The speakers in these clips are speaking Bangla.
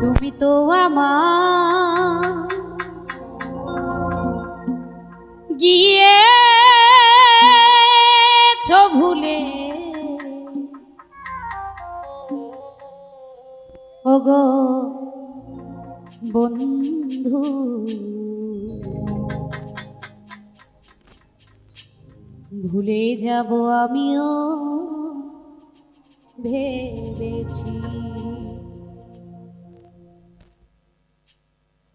তুমি তো আমার। গিয়ে ভুলে। ওগো বন্ধু। ভুলে যাব আমিও ভেবেছি।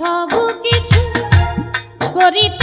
সব কিছু করিত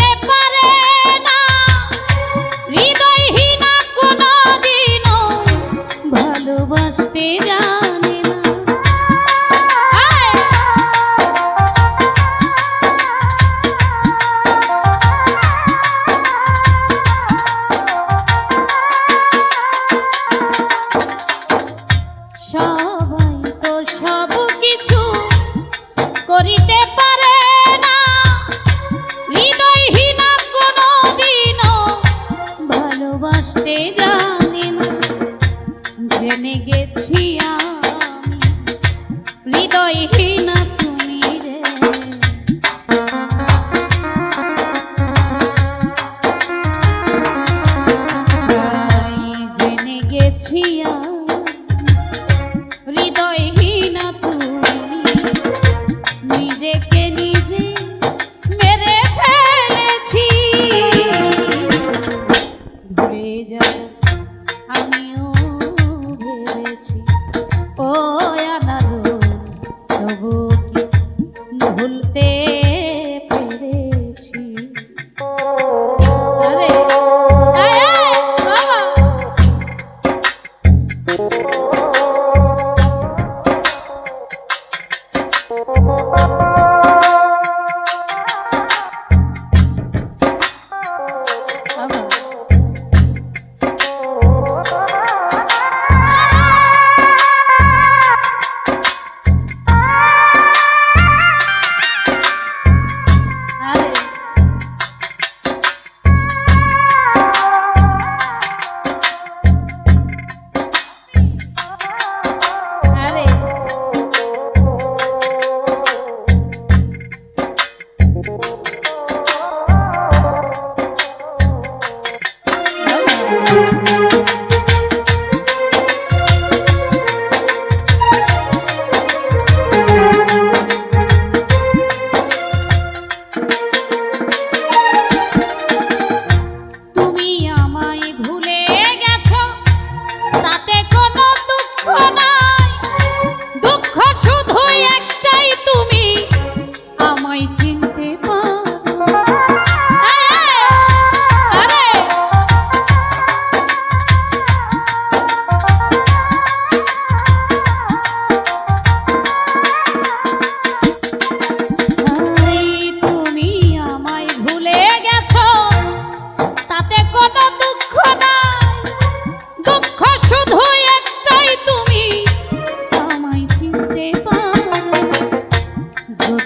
জানি না জেনে গেছি আমি হৃদয়হীনা তুমি রে। জেনে গেছি আমি oh you.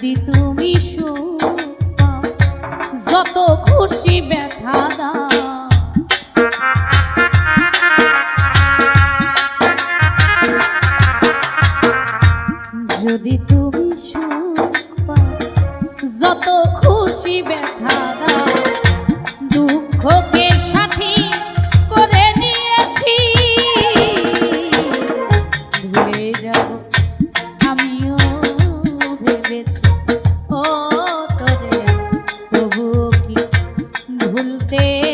যদি তুমি যত খুশি ব্যথা যদি তুমি যত খুশি ব্যথা বুঝতে